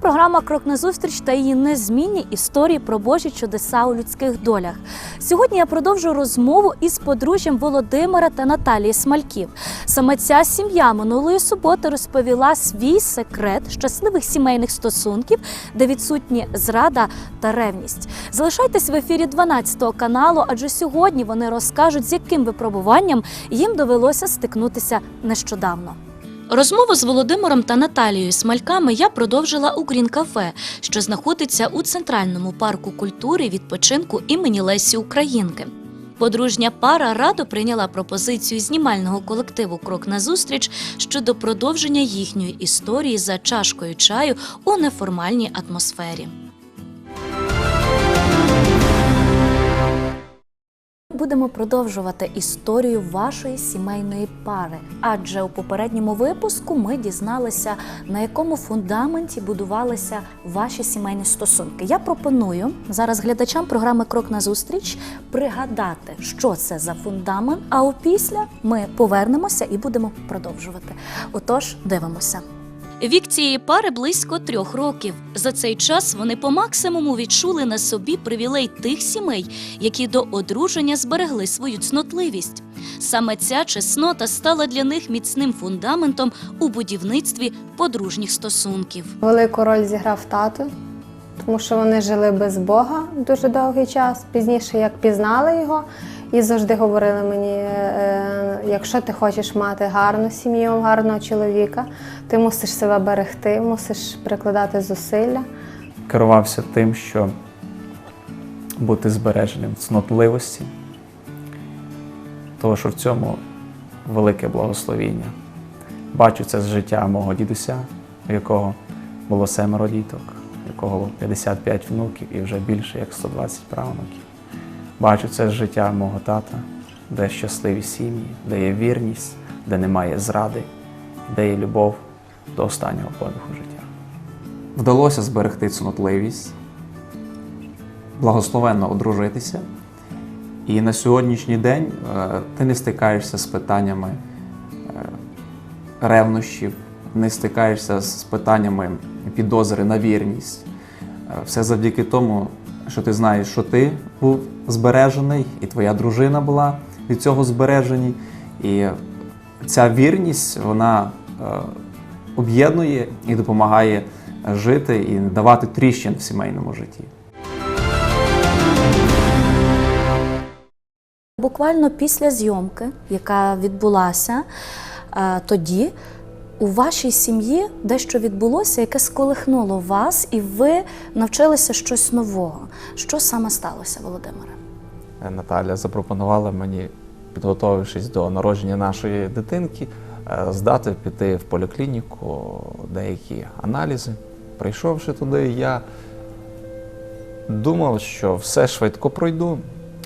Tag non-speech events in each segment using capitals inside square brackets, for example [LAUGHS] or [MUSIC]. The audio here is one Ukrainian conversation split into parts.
програма Крок назустріч та її незмінні історії про Божі чудеса у людських долях. Сьогодні я продовжу розмову із подружжям Володимира та Наталії Смальків. Саме ця сім'я минулої суботи розповіла свій секрет щасливих сімейних стосунків, де відсутні зрада та ревність. Залишайтесь в ефірі 12 каналу, адже сьогодні вони розкажуть, з яким випробуванням їм довелося стикнутися нещодавно. Розмову з Володимиром та Наталією Смальками я продовжила у Грін Кафе, що знаходиться у центральному парку культури відпочинку імені Лесі Українки. Подружня пара радо прийняла пропозицію знімального колективу Крок назустріч щодо продовження їхньої історії за чашкою чаю у неформальній атмосфері. Будемо продовжувати історію вашої сімейної пари. Адже у попередньому випуску ми дізналися, на якому фундаменті будувалися ваші сімейні стосунки. Я пропоную зараз глядачам програми Крок назустріч пригадати, що це за фундамент. А опісля ми повернемося і будемо продовжувати. Отож, дивимося. Вік цієї пари близько трьох років. За цей час вони по максимуму відчули на собі привілей тих сімей, які до одруження зберегли свою цнотливість. Саме ця чеснота стала для них міцним фундаментом у будівництві подружніх стосунків. Велику роль зіграв тато, тому що вони жили без Бога дуже довгий час. Пізніше як пізнали його, і завжди говорили мені: е, якщо ти хочеш мати гарну сім'ю, гарного чоловіка, ти мусиш себе берегти, мусиш прикладати зусилля. керувався тим, що бути збереженим в цнотливості, тому що в цьому велике благословіння. Бачу це з життя мого дідуся, у якого було семеро діток, у якого було 55 внуків і вже більше як 120 правнуків. Бачу це життя мого тата, де щасливі сім'ї, де є вірність, де немає зради, де є любов до останнього подиху життя. Вдалося зберегти цнотливість, благословенно одружитися. І на сьогоднішній день е, ти не стикаєшся з питаннями е, ревнощів, не стикаєшся з питаннями підозри на вірність. Е, Все завдяки тому, що ти знаєш, що ти був збережений, і твоя дружина була від цього збережені. І ця вірність вона е, об'єднує і допомагає жити і не давати тріщин в сімейному житті. Буквально після зйомки, яка відбулася е, тоді, у вашій сім'ї дещо відбулося, яке сколихнуло вас, і ви навчилися щось нового. Що саме сталося, Володимире? Наталя запропонувала мені, підготовившись до народження нашої дитинки, е, здати піти в поліклініку деякі аналізи. Прийшовши туди, я думав, що все швидко пройду,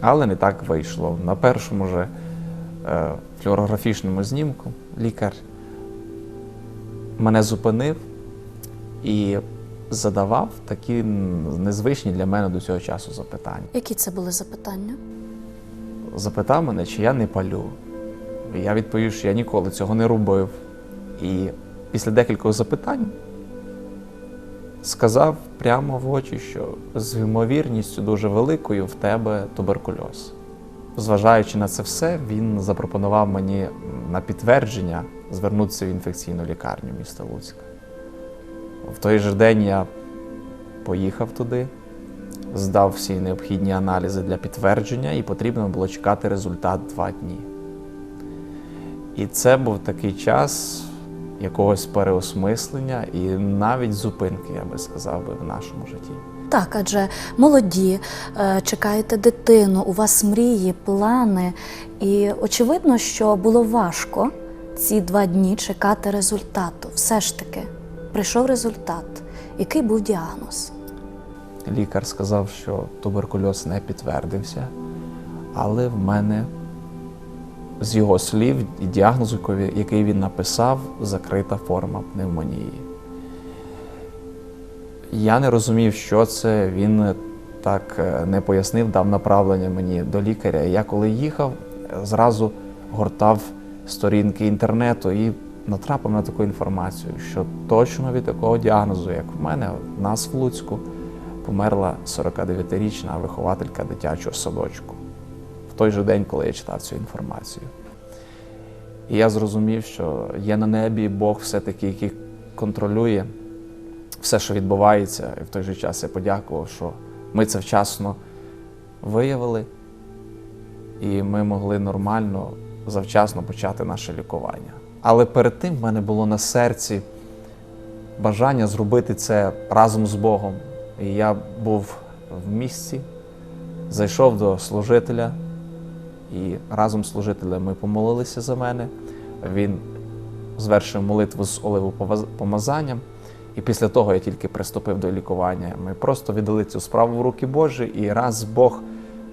але не так вийшло. На першому же е, флюорографічному знімку лікар мене зупинив і задавав такі незвичні для мене до цього часу запитання. Які це були запитання? запитав мене, чи я не палю. Я відповів, що я ніколи цього не робив. І після декількох запитань сказав прямо в очі, що з ймовірністю дуже великою в тебе туберкульоз. Зважаючи на це все, він запропонував мені на підтвердження звернутися в інфекційну лікарню міста Луцька. В той же день я поїхав туди, здав всі необхідні аналізи для підтвердження, і потрібно було чекати результат два дні. І це був такий час якогось переосмислення і навіть зупинки, я би сказав би, в нашому житті. Так, адже молоді, е, чекаєте дитину, у вас мрії, плани. І очевидно, що було важко ці два дні чекати результату. Все ж таки, прийшов результат. Який був діагноз? Лікар сказав, що туберкульоз не підтвердився, але в мене з його слів і діагнозу, який він написав, закрита форма пневмонії. Я не розумів, що це. Він так е, не пояснив, дав направлення мені до лікаря. Я коли їхав, зразу гортав сторінки інтернету і натрапив на таку інформацію, що точно від такого діагнозу, як в мене, в нас в Луцьку, померла 49-річна вихователька дитячого садочку в той же день, коли я читав цю інформацію. І я зрозумів, що є на небі Бог все-таки, який контролює все, що відбувається, і в той же час я подякував, що ми це вчасно виявили, і ми могли нормально, завчасно почати наше лікування. Але перед тим в мене було на серці бажання зробити це разом з Богом. І я був в місці, зайшов до служителя, і разом з служителем ми помолилися за мене. Він звершив молитву з оливопомазанням. І після того я тільки приступив до лікування. Ми просто віддали цю справу в руки Божі, і раз Бог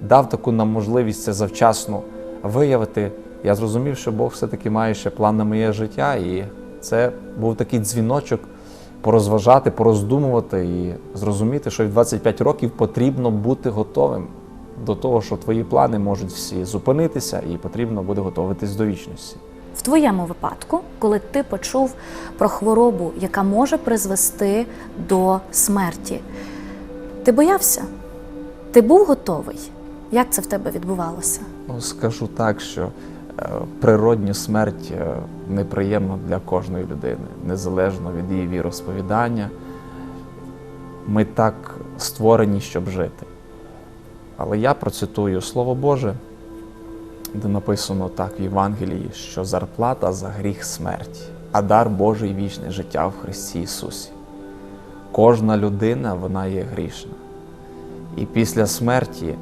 дав таку нам можливість це завчасно виявити, я зрозумів, що Бог все-таки має ще план на моє життя, і це був такий дзвіночок порозважати, пороздумувати і зрозуміти, що в 25 років потрібно бути готовим до того, що твої плани можуть всі зупинитися, і потрібно буде готуватись до вічності. В твоєму випадку, коли ти почув про хворобу, яка може призвести до смерті, ти боявся? Ти був готовий? Як це в тебе відбувалося? Ну, скажу так, що природню смерть е, неприємна для кожної людини, незалежно від її віросповідання. Ми так створені, щоб жити. Але я процитую Слово Боже, де написано так в Євангелії, що зарплата за гріх смерть, а дар Божий вічне життя в Христі Ісусі. Кожна людина вона є грішна. І після смерті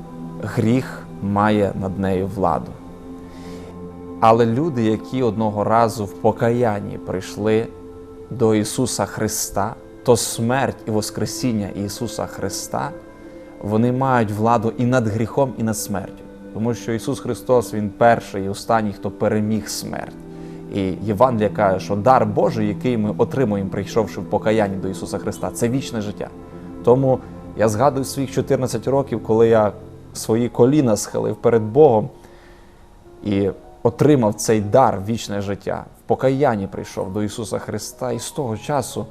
гріх має над нею владу. Але люди, які одного разу в покаянні прийшли до Ісуса Христа, то смерть і Воскресіння Ісуса Христа, вони мають владу і над гріхом, і над смертю. Тому що Ісус Христос Він перший і останній, хто переміг смерть. І Євангелія каже, що дар Божий, який ми отримуємо, прийшовши в покаянні до Ісуса Христа, це вічне життя. Тому я згадую своїх 14 років, коли я свої коліна схилив перед Богом і отримав цей дар вічне життя. В покаянні прийшов до Ісуса Христа, і з того часу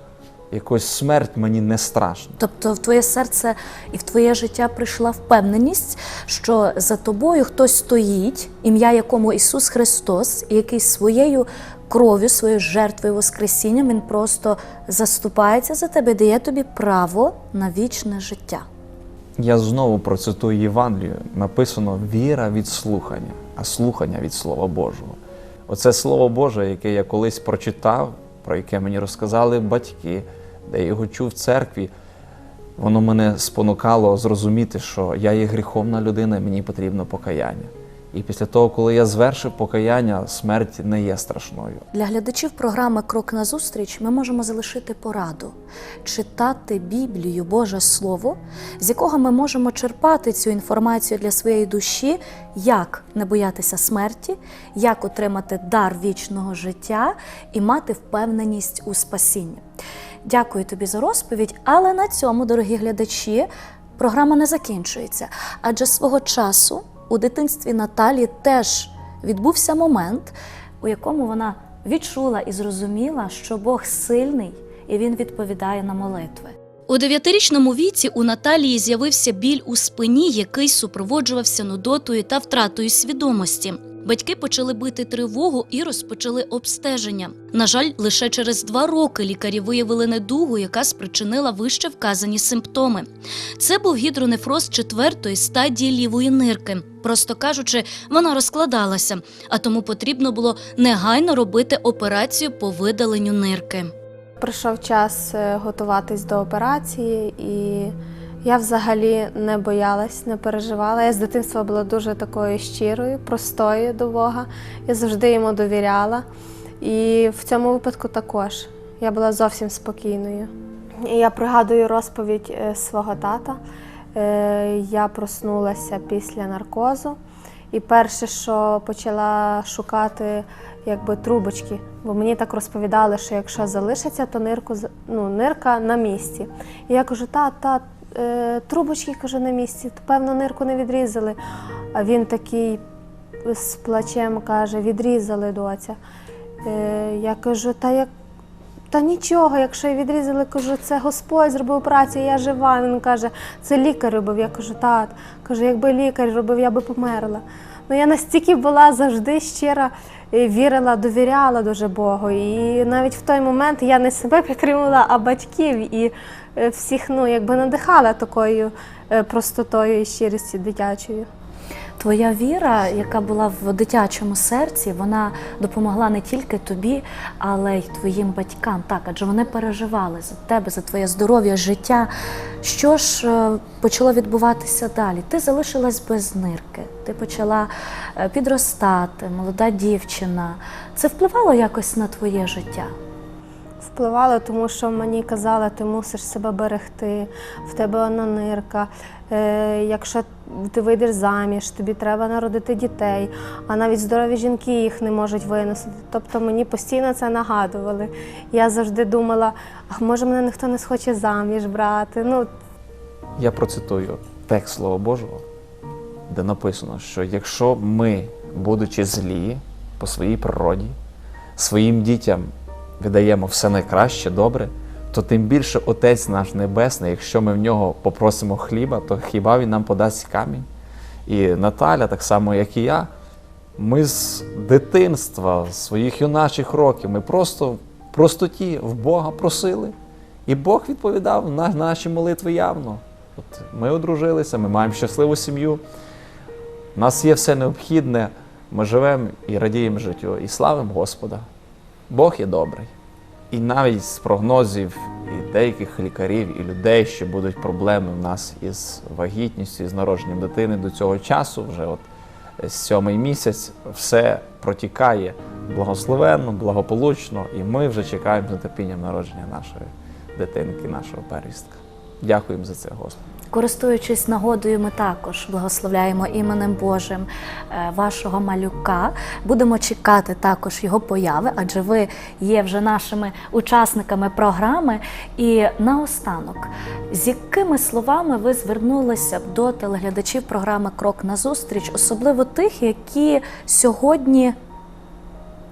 якось смерть мені не страшна. Тобто в твоє серце і в твоє життя прийшла впевненість, що за тобою хтось стоїть, ім'я якому Ісус Христос, і який своєю кров'ю, своєю жертвою Воскресінням Він просто заступається за тебе, дає тобі право на вічне життя. Я знову процитую Євангелію. Написано віра від слухання, а слухання від Слова Божого. Оце Слово Боже, яке я колись прочитав, про яке мені розказали батьки, де я його чув в церкві, воно мене спонукало зрозуміти, що я є гріховна людина, і мені потрібно покаяння. І після того, коли я звершив покаяння, смерть не є страшною. Для глядачів програми Крок назустріч ми можемо залишити пораду читати Біблію, Боже Слово, з якого ми можемо черпати цю інформацію для своєї душі, як не боятися смерті, як отримати дар вічного життя і мати впевненість у спасінні. Дякую тобі за розповідь, але на цьому, дорогі глядачі, програма не закінчується, адже свого часу у дитинстві Наталі теж відбувся момент, у якому вона відчула і зрозуміла, що Бог сильний і він відповідає на молитви. У дев'ятирічному віці у Наталії з'явився біль у спині, який супроводжувався нудотою та втратою свідомості. Батьки почали бити тривогу і розпочали обстеження. На жаль, лише через два роки лікарі виявили недугу, яка спричинила вище вказані симптоми. Це був гідронефроз четвертої стадії лівої нирки. Просто кажучи, вона розкладалася, а тому потрібно було негайно робити операцію по видаленню нирки. Прийшов час е, готуватись до операції, і я взагалі не боялась, не переживала. Я з дитинства була дуже такою щирою, простою до Бога. Я завжди йому довіряла. І в цьому випадку також я була зовсім спокійною. Я пригадую розповідь е, свого тата. Е, Я проснулася після наркозу. І перше, що почала шукати якби трубочки, бо мені так розповідали, що якщо залишиться, то нирку ну, нирка на місці. І я кажу, та, та, трубочки кажу, на місці, певно, нирку не відрізали. А він такий з плачем каже, відрізали доця. Е, я кажу, та як. Та нічого, якщо я відрізали, кажу, це Господь зробив операцію, я жива. Він каже, це лікар робив. Я кажу, тат. Кажу, якби лікар робив, я би померла. Ну я настільки була завжди щира, е, вірила, довіряла дуже Богу. І навіть в той момент я не себе [LAUGHS] підтримувала, а батьків і е, всіх ну, якби надихала такою е, простотою і щирістю дитячою. Твоя віра, яка була в дитячому серці, вона допомогла не тільки тобі, але й твоїм батькам. Так, адже вони переживали за тебе, за твоє здоров'я, життя. Що ж е, почало відбуватися далі? Ти залишилась без нирки, ти почала е, підростати, молода дівчина. Це впливало якось на твоє життя? Впливало, тому що мені казали, ти мусиш себе берегти, в тебе одна нирка. Е, якщо ти вийдеш заміж, тобі треба народити дітей, а навіть здорові жінки їх не можуть виносити. Тобто мені постійно це нагадували. Я завжди думала, а може мене ніхто не схоче заміж брати. Ну, Я процитую текст Слова Божого, де написано, що якщо ми, будучи злі по своїй природі, своїм дітям віддаємо все найкраще, добре, то тим більше Отець наш Небесний, якщо ми в нього попросимо хліба, то хіба він нам подасть камінь? І Наталя, так само як і я, ми з дитинства, з своїх юначих років, ми просто в простоті в Бога просили. І Бог відповідав на наші молитви явно. От ми одружилися, ми маємо щасливу сім'ю. У нас є все необхідне, ми живемо і радіємо життю, і славимо Господа. Бог є добрий. І навіть з прогнозів і деяких лікарів, і людей, що будуть проблеми в нас із вагітністю, з народженням дитини до цього часу, вже от сьомий місяць, все протікає благословенно, благополучно, і ми вже чекаємо з нетерпінням народження нашої дитинки, нашого первістка. Дякуємо за це, Господи. Користуючись нагодою, ми також благословляємо іменем Божим е, вашого малюка. Будемо чекати також його появи, адже ви є вже нашими учасниками програми. І наостанок, з якими словами ви звернулися б до телеглядачів програми Крок назустріч, особливо тих, які сьогодні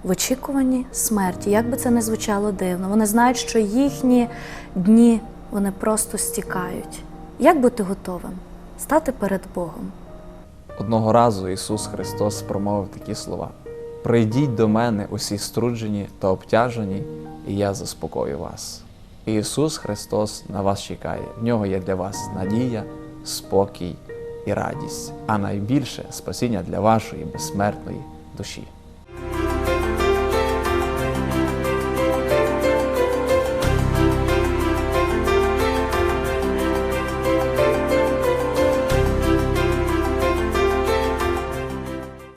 в очікуванні смерті, як би це не звучало дивно. Вони знають, що їхні дні вони просто стікають. Як бути готовим? Стати перед Богом. Одного разу Ісус Христос промовив такі слова: Прийдіть до мене усі струджені та обтяжені, і я заспокою вас. Ісус Христос на вас чекає. В нього є для вас надія, спокій і радість, а найбільше спасіння для вашої безсмертної душі.